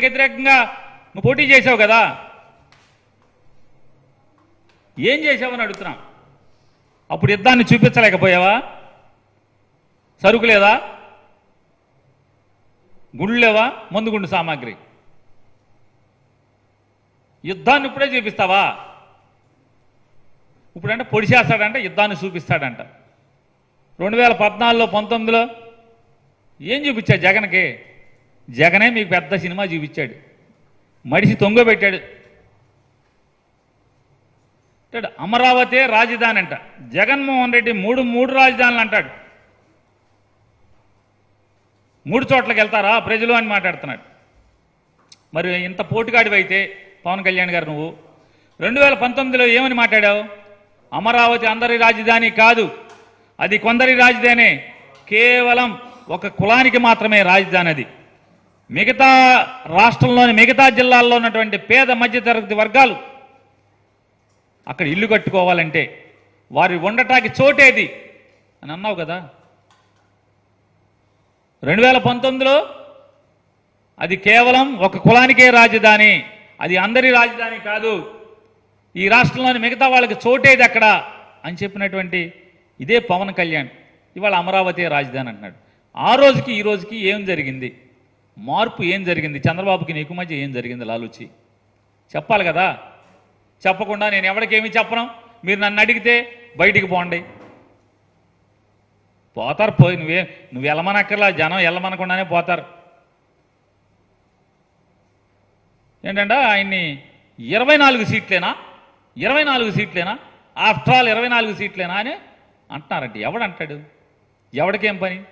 గారికి వ్యతిరేకంగా నువ్వు పోటీ చేసావు కదా. ఏం చేసావని అడుగుతున్నా. అప్పుడు యుద్ధాన్ని చూపించలేకపోయావా? సరుకు లేదా గుళ్ళు లేవా మందు గుండు సామాగ్రి. యుద్ధాన్ని ఇప్పుడే చూపిస్తావా? ఇప్పుడంటే పొడి చేస్తాడంటే యుద్ధాన్ని చూపిస్తాడంట. రెండు వేల పద్నాలుగులో పంతొమ్మిదిలో ఏం చూపించాడు జగన్కి? జగనే మీకు పెద్ద సినిమా చూపించాడు. మడిసి తొంగబెట్టాడు అంటాడు అమరావతి రాజధాని అంట. జగన్మోహన్ రెడ్డి మూడు మూడు రాజధానులు అంటాడు. మూడు చోట్లకి వెళ్తారా? ప్రజలు అని మాట్లాడుతున్నాడు. మరి ఇంత పోటుగాడివైతే పవన్ కళ్యాణ్ గారు నువ్వు. రెండు వేల పంతొమ్మిదిలో ఏమని మాట్లాడావు? అమరావతి అందరి రాజధాని కాదు. అది కొందరి రాజధాని. కేవలం ఒక కులానికి మాత్రమే రాజధాని అది. మిగతా రాష్ట్రంలోని మిగతా జిల్లాల్లో ఉన్నటువంటి పేద మధ్యతరగతి వర్గాలు అక్కడ ఇల్లు కట్టుకోవాలంటే వారి ఉండటానికి చోటేది అని అన్నావు కదా. రెండు వేల పంతొమ్మిదిలో అది కేవలం ఒక కులానికే రాజధాని అది అందరి రాజధాని కాదు. ఈ రాష్ట్రంలోని మిగతా వాళ్ళకి చోటేది అక్కడ అని చెప్పినటువంటి ఇదే పవన్ కళ్యాణ్. ఇవాళ అమరావతి రాజధాని అంటున్నాడు. ఆ రోజుకి ఈ రోజుకి ఏం జరిగింది? మార్పు ఏం జరిగింది? చంద్రబాబుకి నీకు మధ్య ఏం జరిగింది? లాలుచి చెప్పాలి కదా? చెప్పకుండా నేను ఎవరికేమీ చెప్పను? మీరు నన్ను అడిగితే బయటికి పోండి. పోతారు పోయి నువ్వే నువ్వు వెళ్ళమనక్కర్లా జనం వెళ్ళమనకుండానే పోతారు. ఏంటంటే ఆయన్ని ఇరవై నాలుగు సీట్లేనా? ఇరవై నాలుగు సీట్లేనా? ఆఫ్టర్ ఆల్ ఇరవై నాలుగు సీట్లేనా అని అంటున్నారంటే. ఎవడంటాడు? ఎవడికేం పని?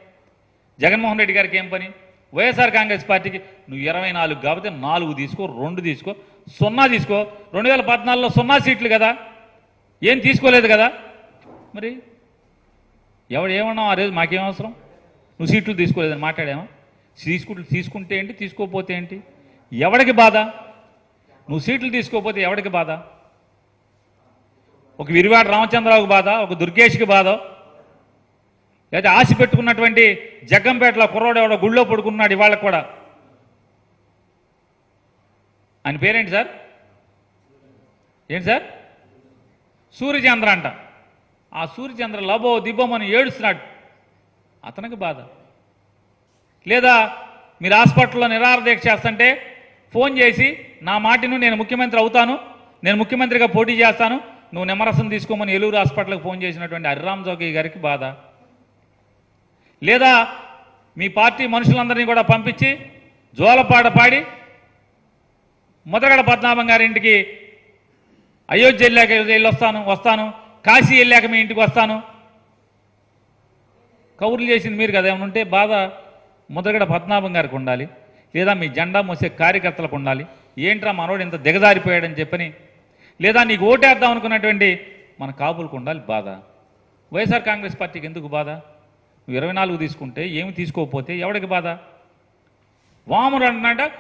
జగన్మోహన్ రెడ్డి గారికి ఏం పని? వైఎస్ఆర్ కాంగ్రెస్ పార్టీకి నువ్వు ఇరవై నాలుగు కాబట్టి నాలుగు తీసుకో రెండు తీసుకో సున్నా తీసుకో. రెండు వేల పద్నాలుగులో సున్నా సీట్లు కదా. ఏం తీసుకోలేదు కదా. మరి ఎవడు ఏమన్నావు ఆ రోజు? మాకేం అవసరం? నువ్వు సీట్లు తీసుకోలేదని మాట్లాడామా తీసుకుంటు తీసుకుంటే ఏంటి తీసుకోకపోతే ఏంటి? ఎవడికి బాధ? నువ్వు సీట్లు తీసుకోకపోతే ఎవడికి బాధ? ఒక విరివాడ రామచంద్రరావుకి బాధ ఒక దుర్గేష్కి బాధ లేదా ఆశ పెట్టుకున్నటువంటి జగ్గంపేటలో కుర్రోడు ఎవడో గుళ్ళో పడుకున్నాడు ఇవాళ కూడా. అని పేరేంటి సార్? ఏంటి సార్? సూర్యచంద్ర అంట. ఆ సూర్యచంద్ర లబో దిబ్బమని ఏడుస్తున్నాడు. అతనికి బాధ. లేదా మీరు హాస్పిటల్లో నిరారదీక్ష చేస్తుంటే ఫోన్ చేసి నా మాటిను నేను ముఖ్యమంత్రి అవుతాను నేను ముఖ్యమంత్రిగా పోటీ చేస్తాను నువ్వు నిమ్మరసం తీసుకోమని ఏలూరు హాస్పిటల్కి ఫోన్ చేసినటువంటి హరిరామ్ జోగి గారికి బాధ. లేదా మీ పార్టీ మనుషులందరినీ కూడా పంపించి జోలపాట పాడి ముద్రగడ పద్మనాభం గారింటికి అయోధ్య వెళ్ళాక వెళ్ళి వస్తాను వస్తాను. కాశీ వెళ్ళాక మీ ఇంటికి వస్తాను. కౌరులు చేసింది మీరు కదా ఏమైనా ఉంటే బాధ ముద్రగడ పద్మనాభం గారికి ఉండాలి లేదా మీ జెండా మోసే కార్యకర్తలకు ఉండాలి. ఏంట్రా మనోడు ఇంత దిగజారిపోయాడని చెప్పని లేదా నీకు ఓటేద్దాం అనుకున్నటువంటి మన కాపులకు ఉండాలి బాధ. వైఎస్ఆర్ కాంగ్రెస్ పార్టీకి ఎందుకు బాధ? ఇరవై నాలుగు తీసుకుంటే ఏమి తీసుకోకపోతే ఎవడికి బాధ? వాముడు అంటున్నాడ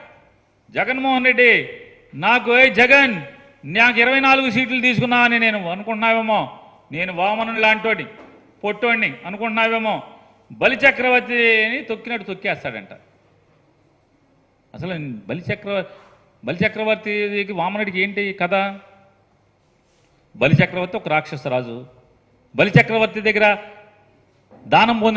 జగన్మోహన్ రెడ్డి నాకు ఏ జగన్ నాకు ఇరవై నాలుగు సీట్లు తీసుకున్నా అని నేను అనుకుంటున్నావేమో. నేను వామను లాంటోడి పొట్టోడిని అనుకుంటున్నావేమో. బలి చక్రవర్తిని తొక్కినట్టు తొక్కేస్తాడంట. అసలు బలి చక్ర బలి చక్రవర్తికి వామనుడికి ఏంటి కథ? బలి చక్రవర్తి ఒక రాక్షసరాజు బలి చక్రవర్తి దగ్గర దానం పొందిన